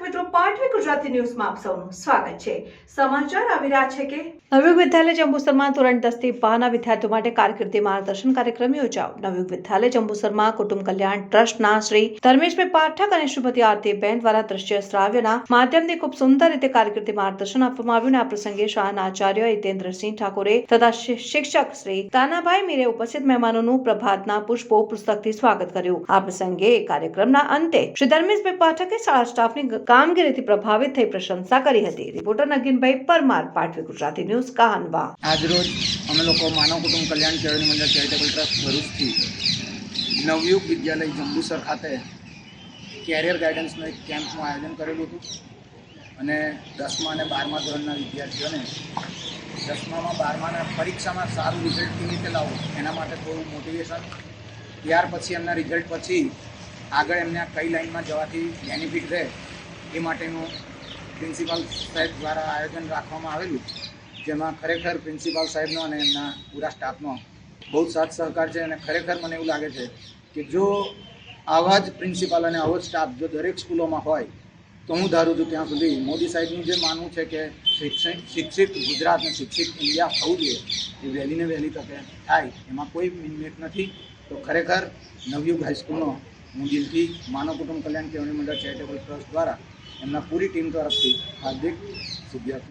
કાર્યક્રમ યોજાયો. નવયુગ વિદ્યાલય જંબુસરમાં કુટુંબ કલ્યાણ ટ્રસ્ટના શ્રી ધર્મેશભાઈ પાઠક અને શ્રીમતી આરતીબેન દ્વારા માધ્યમથી ખૂબ સુંદર રીતે કારકિર્દી માર્ગદર્શન આપવામાં આવ્યું આ પ્રસંગે શાળાના આચાર્ય હિતેન્દ્રસિંહ ઠાકોરે તથા શિક્ષક શ્રી તાનાભાઈ મીરે ઉપસ્થિત મહેમાનોનું પ્રભાતના પુષ્પો પુસ્તકથી સ્વાગત કર્યું. આ પ્રસંગે કાર્યક્રમના અંતે શ્રી ધર્મેશભાઈ પાઠકે શાળા સ્ટાફની કામગીરીથી પ્રભાવિત થઈ પ્રશંસા કરી હતી. Reporter Naginbhai Parmar Patvi Gujarati news, Kahanwa. આજરોજ અમે લોકો માનવ કુટુંબ કલ્યાણ કેળવણી મંડળ ચેરિટેબલ ટ્રસ્ટ ભરૂચથી નવયુગ વિદ્યાલય જંબુસર ખાતે કેરિયર ગાઈડન્સનું એક કેમ્પનું આયોજન કરેલું હતું. અને દસમા અને બારમા ધોરણના વિદ્યાર્થીઓને દસમામાં બારમાના પરીક્ષામાં સારું રિઝલ્ટ કેવી રીતે લાવવું એના માટે થોડું મોટિવેશન ત્યાર પછી એમના રિઝલ્ટ પછી આગળ એમને કઈ લાઈનમાં જવાથી બેનિફિટ રહે એ માટેનું પ્રિન્સિપાલ સાહેબ દ્વારા આયોજન રાખવામાં આવેલું જેમાં ખરેખર પ્રિન્સિપાલ સાહેબનો અને એમના પૂરા સ્ટાફનો બહુ જ સાથ સહકાર છે અને ખરેખર મને એવું લાગે છે કે જો આવા જ પ્રિન્સિપાલ અને આવો જ સ્ટાફ જો દરેક સ્કૂલોમાં હોય, તો હું ધારું છું ત્યાં સુધી મોદી સાહેબનું જે માનવું છે કે શિક્ષિત શિક્ષિત ગુજરાત અને શિક્ષિત ઇન્ડિયા થવું જોઈએ, એ વહેલી ને વહેલી તકે થાય, એમાં કોઈ મિનમેટ નથી. તો ખરેખર નવયુગ હાઈસ્કૂલનો હું દિલથી માનવ કુટુંબ કલ્યાણ કેળવણી મંડળ ચેરિટેબલ ટ્રસ્ટ દ્વારા એમના પૂરી ટીમ તરફથી હાર્દિક શુભેચ્છા